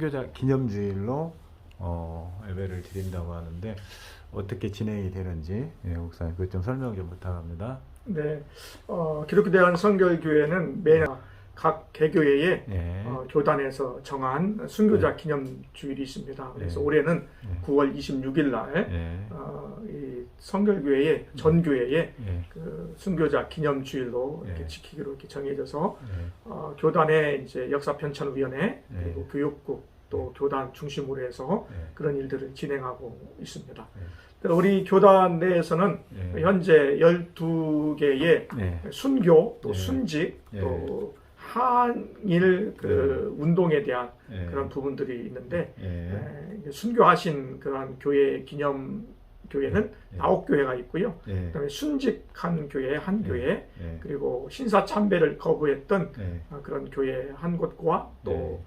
순교자 기념주일로 어, 예배를 드린다고 하는데 어떻게 진행이 되는지 예, 목사님 그것 좀 설명 좀 부탁합니다. 네, 어, 기독교 대한 성결교회는 매년 각 개교회에 예. 어, 교단에서 정한 순교자 기념 주일이 있습니다. 그래서 네. 올해는 네. 9월 26일 날 예. 어, 이 성결교회의 전 교회에 예. 그 순교자 기념 주일로 이렇게 네. 지키기로 이렇게 정해져서 예. 어, 교단의 이제 역사 편찬 위원회 네. 그리고 교육국 또 교단 중심으로 해서 예. 그런 일들을 진행하고 있습니다. 네. 우리 교단 내에서는 예. 현재 12개의 네. 순교 또 예. 순직 예. 또 한일 그 운동에 대한 예. 그런 부분들이 있는데 예. 에, 이제 순교하신 그런 교회 기념 교회는 예. 아홉 교회가 있고요. 예. 그다음에 순직한 교회 한 예. 교회 예. 그리고 신사 참배를 거부했던 예. 어, 그런 교회 한 곳과 또 예.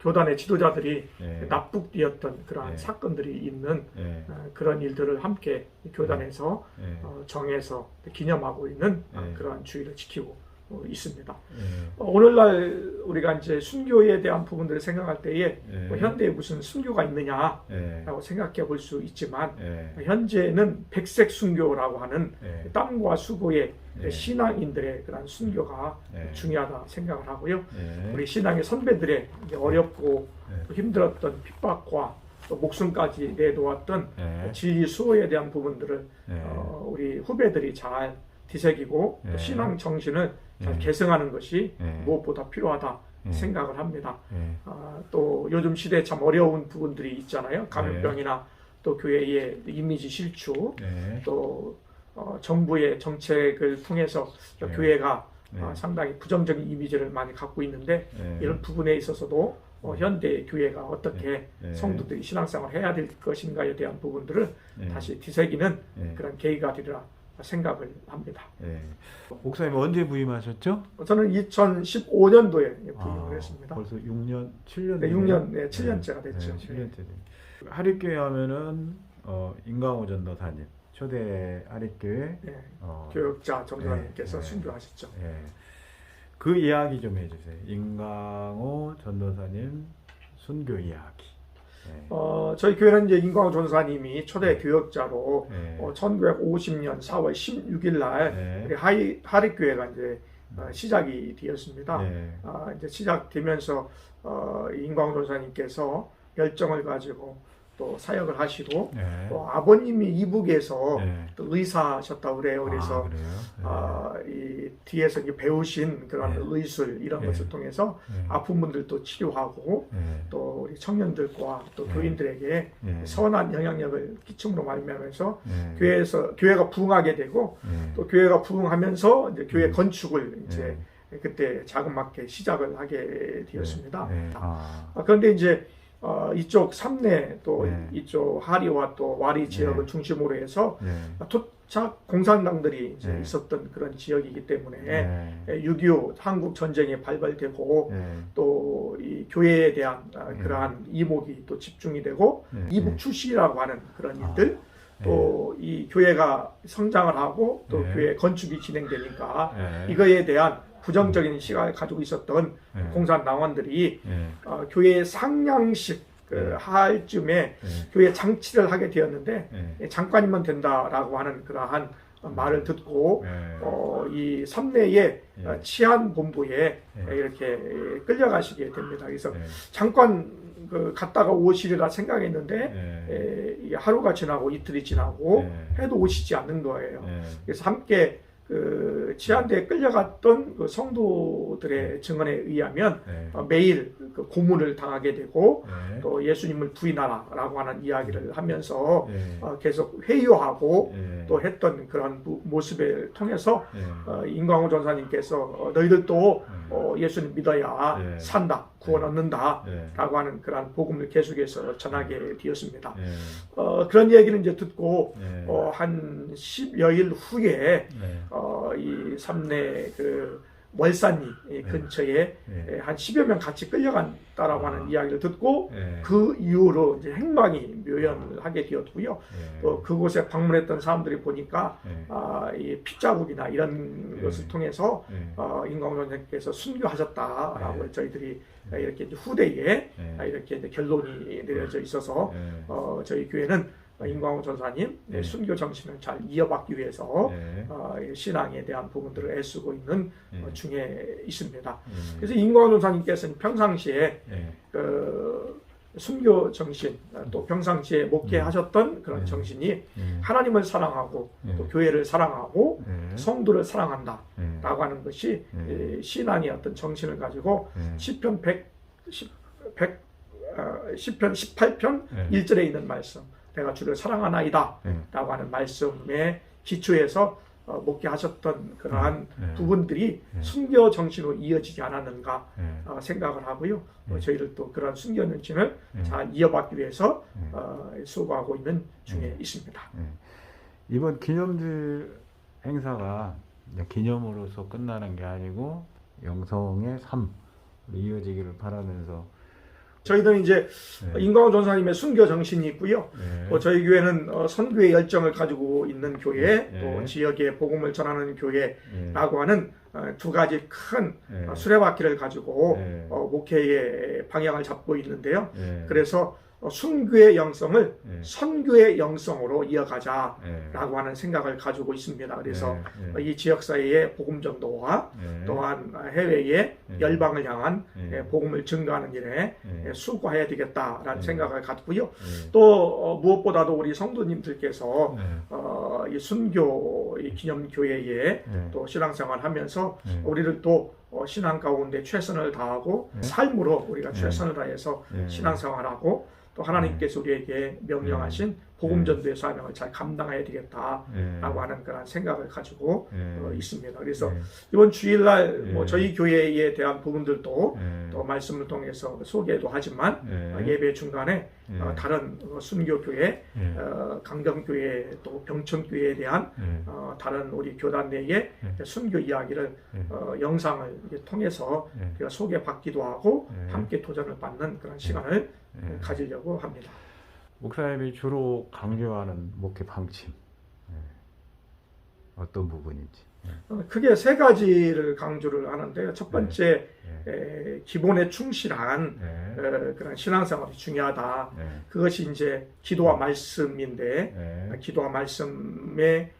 교단의 지도자들이 예. 납북되었던 그러한 예. 사건들이 있는 예. 어, 그런 일들을 함께 이 교단에서 예. 어, 정해서 기념하고 있는 어, 예. 그러한 주의를 지키고 어, 있습니다. 예. 어, 오늘날 우리가 이제 순교에 대한 부분들을 생각할 때에 예. 뭐 현대에 무슨 순교가 있느냐라고 예. 생각해 볼 수 있지만 예. 현재는 백색 순교라고 하는 예. 땀과 수고의 예. 신앙인들의 그런 순교가 예. 중요하다 생각을 하고요. 예. 우리 신앙의 선배들의 어렵고 예. 또 힘들었던 핍박과 또 목숨까지 내놓았던 예. 진리 수호에 대한 부분들을 예. 어, 우리 후배들이 잘 또 예. 신앙 정신을 잘 예. 계승하는 것이 예. 무엇보다 필요하다 예. 생각을 합니다. 예. 아, 또 요즘 시대에 참 어려운 부분들이 있잖아요. 감염병이나 또 교회의 이미지 실추, 예. 또 어, 정부의 정책을 통해서 예. 교회가 예. 아, 상당히 부정적인 이미지를 많이 갖고 있는데 예. 이런 부분에 있어서도 어, 현대 교회가 어떻게 예. 성도들이 신앙생활을 해야 될 것인가에 대한 부분들을 예. 다시 뒤새기는 예. 그런 계기가 되리라 생각을 합니다. 예. 목사님 언제 부임하셨죠? 저는 2015년도에 부임을 아, 했습니다. 벌써 6년, 7년. 네, 6년, 네, 7년째가 됐죠. 네, 7년째 됐 하립교회 하면은 어, 임강호 전도사님 초대 하립교회 네, 어, 교역자 전도사님께서 네, 네. 순교하셨죠. 예. 그 이야기 좀 해주세요. 임강호 전도사님 순교 이야기. 예. 어, 저희 교회는 이제 임광호 전도사님이 초대 교역자로 예. 어, 1950년 4월 16일 날 예. 우리 하이, 하립교회가 이제 어, 시작이 되었습니다. 예. 아, 이제 시작되면서 어, 임광호 전도사님께서 열정을 가지고 또 사역을 하시고 예. 또 아버님이 이북에서 예. 또 의사셨다고 그래요. 그래서 아, 그래요? 예. 아, 이 뒤에서 이제 배우신 그런 예. 의술 이런 예. 것을 통해서 예. 아픈 분들도 치료하고 예. 또 우리 청년들과 또 예. 교인들에게 예. 선한 영향력을 끼침으로 말미암아서 예. 교회에서 교회가 부흥하게 되고 예. 또 교회가 부흥하면서 이제 교회 음. 건축을 이제 예. 그때 자그맣게 시작을 하게 되었습니다. 예. 아. 아, 그런데 이제 어, 이쪽 삼내 또 네. 이쪽 하리와 또 와리 지역을 네. 중심으로 해서 예. 토착 공산당들이 이제 네. 있었던 그런 지역이기 때문에 예. 6.25 한국 전쟁이 발발되고 예. 또이 교회에 대한 아, 네. 그러한 이목이 또 집중이 되고 네. 이북 네. 출시라고 하는 그런 아. 일들 또이 교회가 성장을 하고 또 네. 교회 건축이 진행되니까 예. 이거에 대한 부정적인 시각을 가지고 있었던 예. 공산 당원들이 예. 어, 교회 상냥식 그 네. 할 쯤에 예. 교회 장치를 하게 되었는데 예. 장관이면 된다라고 하는 그러한 말을 듣고 예. 어, 이 삼내의 예. 어, 치안 본부에 예. 이렇게 끌려가시게 됩니다. 그래서 예. 잠깐 그 갔다가 오시리라 생각했는데 예. 에, 이 하루가 지나고 이틀이 지나고 예. 해도 오시지 않는 거예요. 예. 그래서 함께 그 치안대에 끌려갔던 그 성도들의 증언에 의하면 예. 어, 매일 그 고문을 당하게 되고 예. 또 예수님을 부인하라라고 하는 이야기를 하면서 예. 어, 계속 회유하고 예. 또 했던 그런 모- 모습을 통해서 예. 어, 임광호 전사님께서 어, 너희들도 음. 어, 예수님 믿어야 예. 산다 구원 예. 얻는다 예. 라고 하는 그런 복음을 계속해서 전하게 되었습니다. 예. 어, 그런 얘기를 이제 듣고 예. 어, 한 10여일 후에 예. 어, 이 삼내 그 월산리 이 네. 근처에 예. 에, 한 10여 명 같이 끌려간다라고 아. 하는 이야기를 듣고 예. 그 이후로 이제 행방이 묘연을 하게 되었고요. 예. 또 그곳에 방문했던 사람들이 보니까 예. 아, 이 핏자국이나 이런 예. 것을 통해서 예. 어, 인광 선생께서 순교하셨다라고 예. 저희들이 이렇게 이제 후대에 예. 아, 이렇게 결론이 내려져 있어서 예. 어, 저희 교회는 임광호 전사님 예. 순교 정신을 잘 이어받기 위해서 예. 어, 이 신앙에 대한 부분들을 애쓰고 있는 예. 어, 중에 있습니다. 예. 그래서 임광호 전사님께서는 평상시에 예. 그 순교 정신 어, 또 평상시에 목회하셨던 그런 예. 정신이 예. 하나님을 사랑하고 예. 또 교회를 사랑하고 예. 성도를 사랑한다라고 예. 하는 것이 예. 이 신앙의 어떤 정신을 가지고 예. 시편 100, 10, 100 어, 시편 18편 예. 1절에 있는 말씀 내가 주를 사랑하나이다 예. 라고 하는 말씀에 기초해서 어, 목회하셨던 그러한 예. 부분들이 예. 순교 정신으로 이어지지 않았는가 예. 어, 생각을 하고요. 어, 예. 저희를 또 그런 순교 정신을 예. 잘 이어받기 위해서 예. 어, 수고하고 있는 중에 예. 있습니다. 이번 기념주 행사가 기념으로서 끝나는 게 아니고 영성의 삶으로 이어지기를 바라면서 저희들은 이제 예. 인광호 전사님의 순교 정신이 있고요. 예. 또 저희 교회는 어, 선교의 열정을 가지고 있는 교회, 예. 또 지역에 복음을 전하는 교회라고 예. 하는 어, 두 가지 큰 예. 어, 수레바퀴를 가지고 예. 어, 목회의 방향을 잡고 있는데요. 예. 그래서 어, 순교의 영성을 예. 선교의 영성으로 이어가자라고 예. 하는 생각을 가지고 있습니다. 그래서 예. 어, 이 지역 사회의 복음 전도와 예. 또한 해외의 예. 열방을 향한 복음을 증가하는 일에 수고해야 되겠다라는 예. 생각을 갖고요. 예. 또 어, 무엇보다도 우리 성도님들께서 예. 어, 이 순교 이 기념교회에 예. 또 신앙생활 하면서 예. 우리를 또 어, 신앙 가운데 최선을 다하고 예. 삶으로 우리가 예. 최선을 다해서 예. 신앙생활하고 또 하나님께서 우리에게 명령하신 복음 전도의 사명을 잘 감당해야 되겠다라고 예. 하는 그런 생각을 가지고 예. 어, 있습니다. 그래서 예. 이번 주일날 뭐 예. 저희 교회에 대한 부분들도 예. 또 말씀을 통해서 소개도 하지만 예. 어, 예배 중간에 예. 어, 다른 어, 순교교회, 예. 어, 강경교회 또 병천교회에 대한 예. 어, 다른 우리 교단 예. 순교 이야기를 예. 어, 영상을 통해서 예. 우리가 소개받기도 하고 예. 함께 도전을 받는 그런 시간을 예. 가지려고 합니다. 목사님이 주로 강조하는 목회 방침 예. 어떤 부분인지. 어, 크게 세 가지를 강조를 하는데요. 첫 번째 예. 에, 기본에 충실한 예. 어, 그런 신앙생활이 중요하다. 예. 그것이 이제 기도와 말씀인데 예. 기도와 말씀에 에,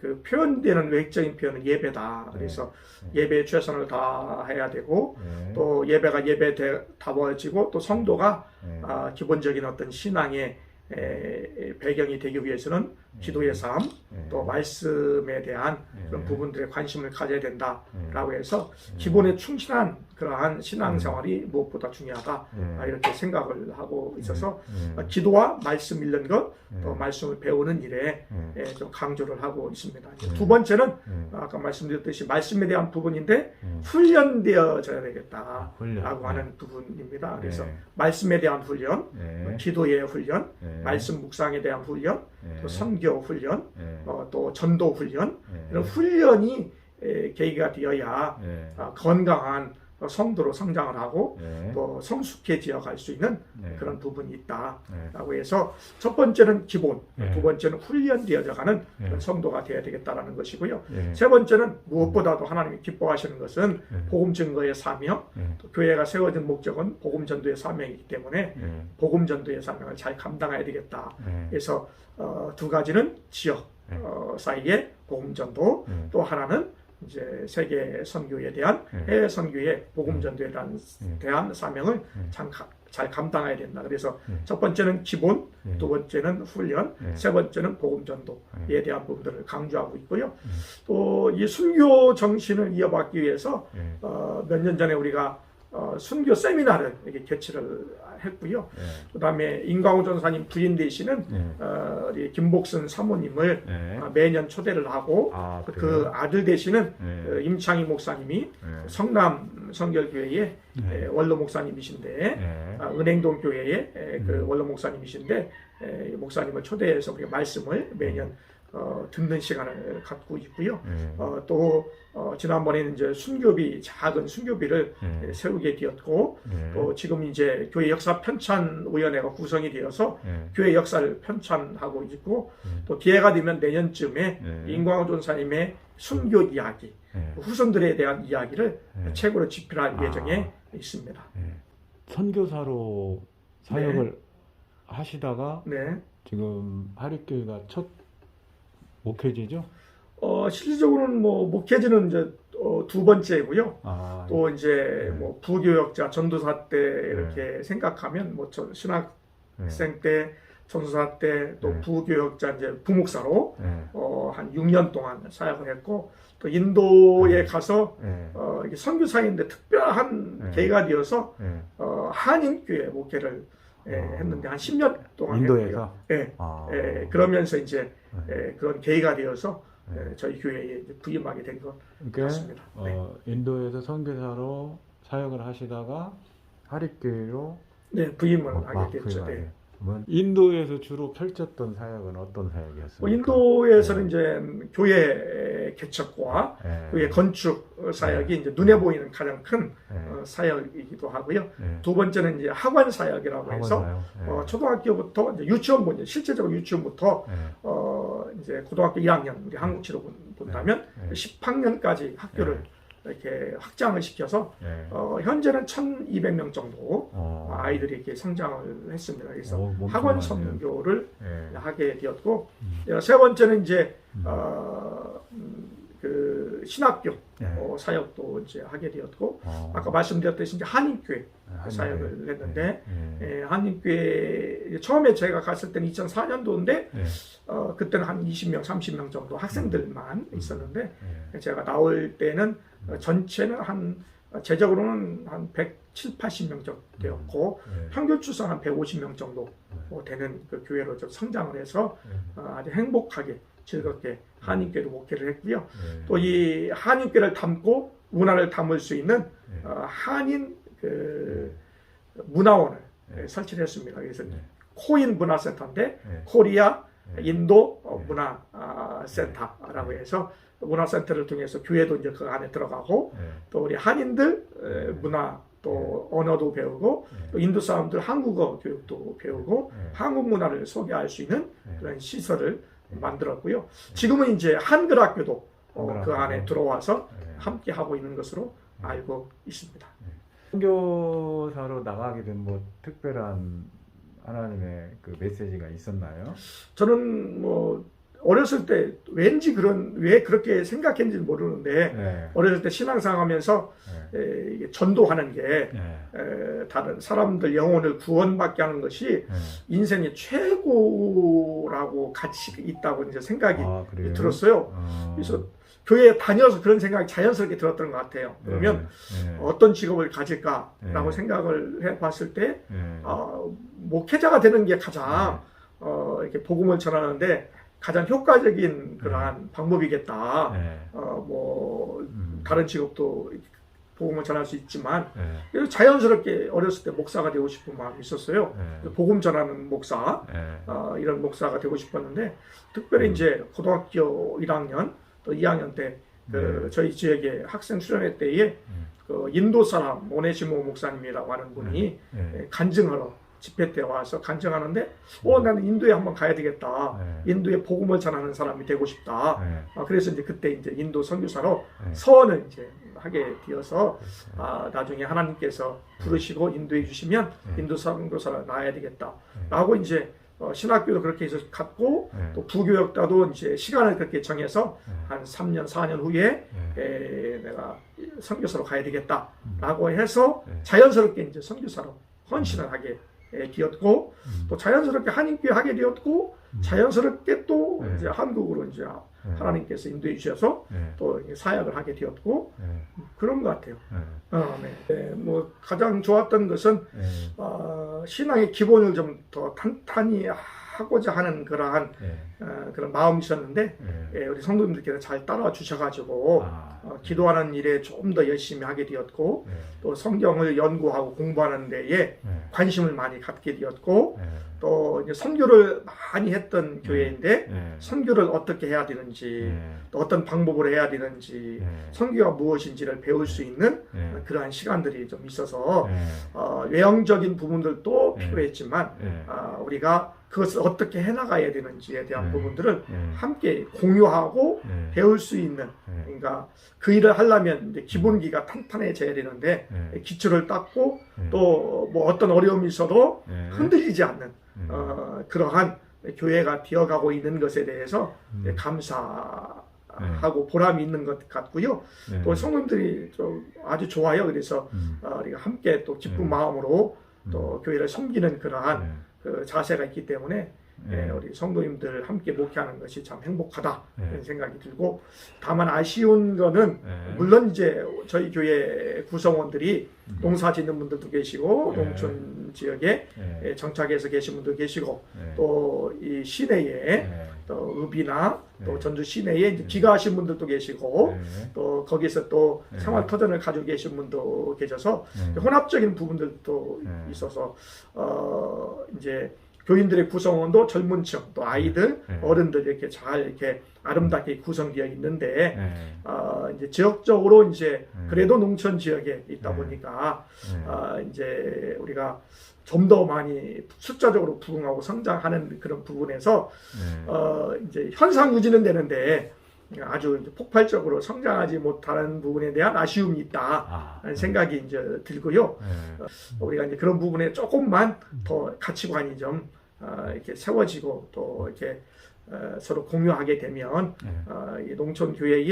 그 표현되는 외적인 표현은 예배다. 그래서 예배에 최선을 다해야 되고 예. 또 예배가 예배다워지고 또 성도가 예. 아, 기본적인 어떤 신앙의 에, 배경이 되기 위해서는 기도의 삶, 예. 또 말씀에 대한 예. 그런 부분들에 관심을 가져야 예. 된다라고 해서 기본에 충실한 그러한 신앙생활이 무엇보다 중요하다 예. 아, 이렇게 생각을 하고 있어서 예. 아, 기도와 말씀 읽는 것, 또 예. 말씀을 배우는 일에 예. 에, 좀 강조를 하고 있습니다. 예. 두 번째는 예. 아까 말씀드렸듯이 말씀에 대한 부분인데 예. 훈련되어져야 아, 되겠다라고 훈련. 하는 부분입니다. 그래서 예. 말씀에 대한 훈련, 예. 기도의 훈련, 예. 말씀 묵상에 대한 훈련, 예. 또 선교 훈련, 예. 어, 또 전도 훈련 예. 이런 훈련이 에, 계기가 되어야 예. 아, 건강한 어, 성도로 성장을 하고 예. 또 성숙해지어 갈 수 있는 예. 그런 부분이 있다라고 예. 해서 첫 번째는 기본, 예. 두 번째는 훈련되어져 가는 예. 그런 성도가 되어야 되겠다라는 것이고요. 예. 세 번째는 무엇보다도 하나님이 기뻐하시는 것은 예. 복음 증거의 사명, 교회가 세워진 목적은 복음 전도의 사명이기 때문에 예. 복음 전도의 사명을 잘 감당해야 되겠다. 예. 그래서 어, 두 가지는 지역 예. 어, 사이의 복음 전도, 예. 또 하나는 이제 세계 선교에 대한 예. 해외 선교의 복음 전도에 대한, 예. 대한 사명을 예. 참 가- 잘 감당해야 된다. 그래서 예. 첫 번째는 기본, 예. 두 번째는 훈련, 예. 세 번째는 복음 전도에 예. 대한 부분들을 강조하고 있고요. 예. 또이 순교 정신을 이어받기 위해서 예. 어, 몇 년 전에 우리가 어, 순교 세미나를 이렇게 개최를 했고요. 예. 그다음에 인광호 전사님 부인 되시는 예. 어, 우리 김복순 사모님을 예. 어, 매년 초대를 하고 아, 그? 아들 되시는 예. 어, 임창희 목사님이 예. 성남 성결교회의 예. 에, 원로 목사님이신데 예. 아, 은행동 교회의 에, 그 음. 원로 목사님이신데 에, 목사님을 초대해서 우리가 말씀을 매년 어, 듣는 시간을 갖고 있고요. 예. 어, 또 어, 지난번에는 이제 순교비 작은 순교비를 예. 세우게 되었고 예. 또 지금 이제 교회 역사 편찬 위원회가 구성이 되어서 예. 교회 역사를 편찬하고 있고 예. 또 기회가 되면 내년쯤에 예. 임광호 전사님의 순교 이야기 예. 후손들에 대한 이야기를 예. 책으로 집필할 아. 예정에 있습니다. 예. 선교사로 사역을 하시다가 네. 지금 하립교회가 첫 목회지죠? 어, 실질적으로는 뭐 목회지는 이제 어, 두 번째고요. 아, 또 이제 네. 뭐 부교역자 전도사 때 이렇게 생각하면 뭐 저- 신학생 예. 때 전도사 때또 네. 부교역자 이제 부목사로 예. 어, 한 6년 동안 사역을 했고 또 인도에 네. 가서 예. 어, 이게 선교사인데 특별한 네. 계기가 되어서 예. 어, 한인교회 목회를 예, 어. 했는데 한 10년 동안. 인도에서 예, 아. 예, 그러면서 이제 네. 예, 그런 계기가 되어서 네. 예, 저희 교회에 이제 부임하게 된 것 그러니까 같습니다. 네. 어, 인도에서 선교사로 사역을 하시다가 하립교회로 네, 부임을 어, 하게 아, 됐죠. 부임하게. 네. 그러면 인도에서 주로 펼쳤던 사역은 어떤 사역이었습니까? 뭐 인도에서는 네. 이제 교회 개척과 예. 교회 건축 사역이 이제 눈에 보이는 가장 큰 예. 어, 사역이기도 하고요. 예. 두 번째는 이제 학원 사역이라고 해서? 예. 어, 초등학교부터 이제 유치원부 이제 실제적으로 유치원부터 예. 어, 이제 고등학교 2학년 우리 한국치로 본- 본다면 네. 10학년까지 학교를 이렇게 확장을 시켜서 예. 어, 현재는 1,200명 정도 어. 아이들이 이렇게 성장을 했습니다. 그래서 어, 몸 학원. 선교를 예. 하게 되었고 음. 어, 세 번째는 이제 음. 어, 음, 그 신학교 예. 어, 사역도 이제 하게 되었고 어. 아까 말씀드렸듯이 이제 한인교회 한인교회. 사역을 했는데 예. 예, 한인교회 처음에 제가 갔을 때는 2004년도인데 예. 어, 그때는 한 20명, 30명 정도 학생들만 있었는데 예. 제가 나올 때는 어, 전체는 한 어, 제적으로는 한 170, 80명 정도 되었고 예. 평균 출산 한 150명 정도 어, 되는 그 교회로 좀 성장을 해서 예. 어, 아주 행복하게 즐겁게 한인교회로 목회를 했고요. 예. 또이 한인교회를 담고 문화를 담을 수 있는 예. 어, 한인 그 문화원을 예. 예, 설치를 했습니다. 그래서 예. 코인 문화센터인데 예. 코리아 예. 인도 어, 예. 문화 아, 센터라고 예. 해서 문화 센터를 통해서 교회도 이제 그 안에 들어가고 예. 또 우리 한인들 에, 예. 문화 또 언어도 배우고 예. 또 인도 사람들 한국어 교육도 배우고 예. 한국 문화를 소개할 수 있는 예. 그런 시설을 예. 만들었고요. 지금은 이제 한글 학교도 어, 그. 안에 들어와서 예. 함께 하고 있는 것으로 예. 알고 있습니다. 선교사로 나가게 된 뭐 특별한 하나님의 그 메시지가 있었나요? 저는 뭐 어렸을 때 왠지 그런 왜 그렇게 생각했는지 모르는데 예. 어렸을 때 신앙생활하면서 예. 에, 이게 전도하는 게 예. 에, 다른 사람들 영혼을 구원받게 하는 것이 예. 인생의 최고라고 가치 있다고 이제 생각이 아? 들었어요. 어. 그래서 교회에 다녀서 그런 생각이 자연스럽게 들었던 것 같아요. 그러면 예. 예. 어떤 직업을 가질까라고 네. 생각을 해봤을 때 예. 어, 목회자가 되는 게 가장 어, 이렇게 복음을 전하는데 가장 효과적인 그러한 방법이겠다. 예. 어, 뭐 음. 다른 직업도 복음을 전할 수 있지만 예. 그래서 자연스럽게 어렸을 때 목사가 되고 싶은 마음이 있었어요. 예. 복음 전하는 목사 예. 어, 이런 목사가 되고 싶었는데 특별히 음. 이제 고등학교 1학년 또 2학년 때그 네. 저희 지역에 학생 수련회 때에 그 인도 사람 오네시모 목사님이라고 하는 분이 예. 간증하러 집회 때 와서 간증하는데 어 나는 인도에 한번 가야 되겠다. 예. 인도에 복음을 전하는 사람이 되고 싶다. 예. 아, 그래서 이제 그때 이제 인도 선교사로 예. 서원을 이제 하게 되어서 아, 나중에 하나님께서 부르시고 인도해 주시면 예. 인도 선교사로 나야 되겠다라고 이제 어, 신학교도 그렇게 해서 갔고 예. 또 부교역다도 이제 시간을 그렇게 정해서 예. 한 3년 4년 후에 예. 에, 내가 선교사로 가야 되겠다라고 음. 해서 예. 자연스럽게 이제 선교사로 헌신을 하게 에, 되었고 음. 또 자연스럽게 한인교회 하게 되었고 음. 자연스럽게 또 예. 이제 한국으로 이제 예. 하나님께서 인도해 주셔서 예. 또 사역을 하게 되었고 예. 그런 것 같아요. 예. 어, 네. 네, 뭐 가장 좋았던 것은 예. 어, 신앙의 기본을 좀 더 탄탄히 하고자 하는 그러한 예. 어, 그런 마음이 있었는데 예. 예, 우리 성도님들께서 잘 따라와 주셔가지고 아. 어, 기도하는 일에 좀 더 열심히 하게 되었고 예. 또 성경을 연구하고 공부하는 데에 예. 관심을 많이 갖게 되었고 예. 또 이제 선교를 많이 했던 교회인데 예. 선교를 어떻게 해야 되는지 예. 또 어떤 방법으로 해야 되는지 예. 선교가 무엇인지를 배울 수 있는 예. 그러한 시간들이 좀 있어서 예. 어, 외형적인 부분들도 네. 필요했지만 예. 아, 우리가 그것을 어떻게 해나가야 되는지에 대한 네. 부분들을 예. 함께 공유하고 예. 배울 수 있는 예. 그러니까 그 일을 하려면 이제 기본기가 탄탄해져야 되는데 예. 기초를 닦고 예. 또 뭐 어떤 어려움이 있어도 예. 흔들리지 않는 음. 어, 그러한 교회가 되어가고 있는 것에 대해서 음. 감사하고 보람이 있는 것 같고요. 예. 또 성도들이 좀 아주 좋아요. 그래서 음. 어, 우리가 함께 또 기쁜 네. 마음으로 음. 또 교회를 섬기는 그러한 예. 그 자세가 있기 때문에 예. 예, 우리 성도님들 함께 목회하는 것이 참 행복하다 예. 이런 생각이 들고 다만 아쉬운 거는 예. 물론 이제 저희 교회 구성원들이 음. 농사 짓는 분들도 계시고 예. 농촌 지역에 예. 예, 정착해서 계신 분도 계시고 예. 또이 시내에 예. 또 읍이나 또 예. 전주 시내에 이제 귀가하신 분들도 계시고 예. 또 거기서 또 예. 생활 터전을 가지고 계신 분도 계셔서 예. 혼합적인 부분들도 예. 있어서 어 이제 교인들의 구성원도 젊은 층 또 아이들 예. 어른들 이렇게 잘 이렇게 아름답게 구성되어 있는데 예. 어 이제 지역적으로 이제 예. 그래도 농촌 지역에 있다 예. 보니까 예. 아, 이제 우리가 좀 더 많이 숫자적으로 부흥하고 성장하는 그런 부분에서 예. 어, 이제 현상 유지는 되는데 아주 이제 폭발적으로 성장하지 못하는 부분에 대한 아쉬움이 있다. 아. 라는 생각이 이제 들고요. 예. 우리가 이제 그런 부분에 조금만 더 가치관이 좀 어, 이렇게 세워지고 또 이렇게 어, 서로 공유하게 되면 예. 어, 이 농촌 교회에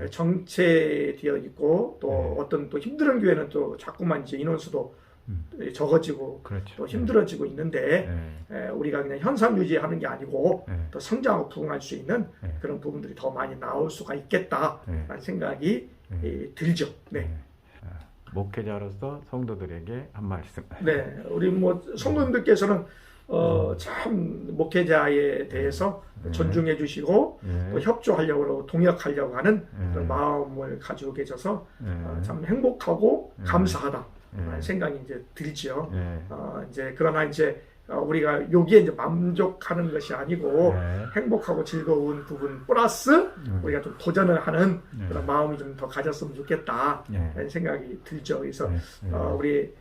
예. 정체되어 있고 또 네. 어떤 또 힘든 교회는 또 자꾸만 이제 인원수도 음. 적어지고 그렇죠. 또 힘들어지고 있는데 예. 에, 우리가 그냥 현상 유지하는 게 아니고 예. 또 성장하고 부흥할 수 있는 네. 그런 부분들이 더 많이 나올 수가 있겠다라는 예. 생각이 예. 이, 들죠. 네. 예. 아, 목회자로서 성도들에게 한 말씀. 네, 우리 뭐 성도님들께서는 어, 참 목회자에 대해서 네. 존중해 주시고 예. 또 협조하려고 동역하려고 하는 예. 그런 마음을 가지고 계셔서 예. 어, 참 행복하고 네. 감사하다라는 예. 생각이 이제 들지요. 예. 어, 이제 그러나 이제 어, 우리가 여기에 이제 만족하는 것이 아니고 예. 행복하고 즐거운 부분 플러스 음. 우리가 좀 도전을 하는 예. 그런 마음이 좀더 가졌으면 좋겠다라는 예. 생각이 들죠. 그래서. 어, 우리 에,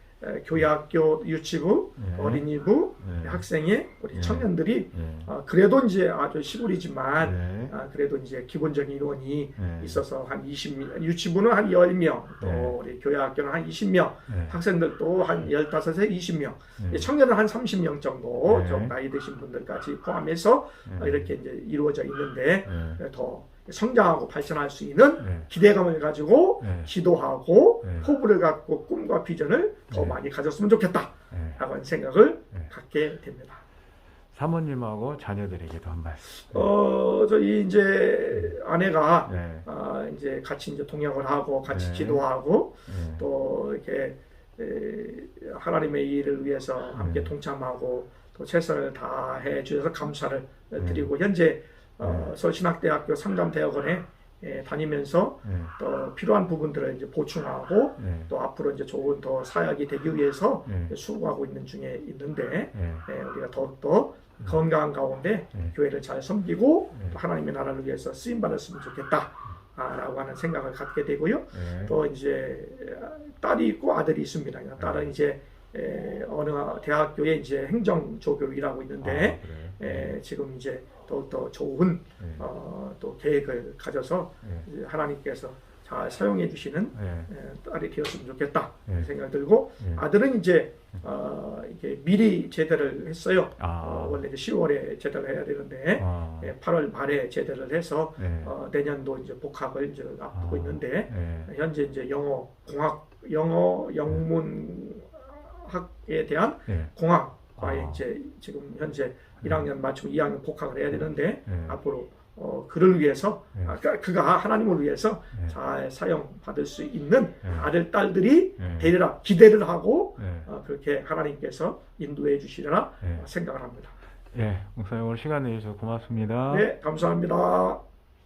교회학교 유치부, 예. 어린이부, 예. 학생회, 우리 예. 청년들이 예. 어, 그래도 이제 아주 시골이지만 예. 아, 그래도 이제 기본적인 인원이 예. 있어서 한 20명, 유치부는 한 10명, 또 네. 우리 교회학교는 한 20명, 예. 학생들도 한 15에 20명, 예. 청년은 한 30명 정도 네. 좀 나이 드신 분들까지 포함해서 예. 어, 이렇게 이제 이루어져 있는데 예. 더 성장하고 발전할 수 있는 예. 기대감을 가지고 예. 기도하고 네. 포부를 갖고 꿈과 비전을 더 네. 많이 가졌으면 좋겠다라고 예. 하는 생각을 네. 갖게 됩니다. 사모님하고 자녀들에게도 한 말씀. 어, 저희 이제 아내가 네. 아, 이제 같이 이제 동역을 하고 같이 네. 기도하고 예. 또 이렇게 에, 하나님의 일을 위해서 함께 네. 동참하고 또 최선을 다해 주셔서 감사를 네. 드리고 현재 어, 서울신학대학교 상담대학원에 예, 다니면서 예. 또 필요한 부분들을 이제 보충하고 예. 또 앞으로 이제 좋은 더 사역이 되기 위해서 예. 수고하고 있는 중에 있는데 예. 예, 우리가 더욱더 건강한 가운데 예. 교회를 잘 섬기고 예. 또 하나님의 나라를 위해서 쓰임 받았으면 좋겠다. 아, 라고 하는 생각을 갖게 되고요. 예. 또 이제 딸이 있고 아들이 있습니다. 딸은 네. 이제 에, 어느 대학교에 이제 행정조교를 일하고 있는데 아? 에, 지금 이제 더욱더 좋은 예. 어, 또 계획을 가져서 예. 이제 하나님께서 잘 사용해 주시는 예. 에, 딸이 되었으면 좋겠다 예. 생각 들고 예. 아들은 이제 어, 이게 미리 제대를 했어요. 아. 어, 원래 이제 10월에 제대를 해야 되는데 아. 예, 8월 말에 제대를 해서 예. 어, 내년도 이제 복학을 이제 앞두고 아. 있는데 예. 현재 이제 영어 공학 영어 영문학에 대한 예. 공학과에 아. 이제 지금 현재 1학년 마치고 2학년 복학을 해야 되는데 예. 앞으로 어, 그를 위해서 예. 아, 그- 그가 하나님을 위해서 예. 잘 사용 받을 수 있는 예. 아들 딸들이 예. 되리라 기대를 하고 예. 어, 그렇게 하나님께서 인도해 주시리라 예. 생각을 합니다. 예. 목사님 오늘 시간 내주셔서 고맙습니다. 네, 감사합니다.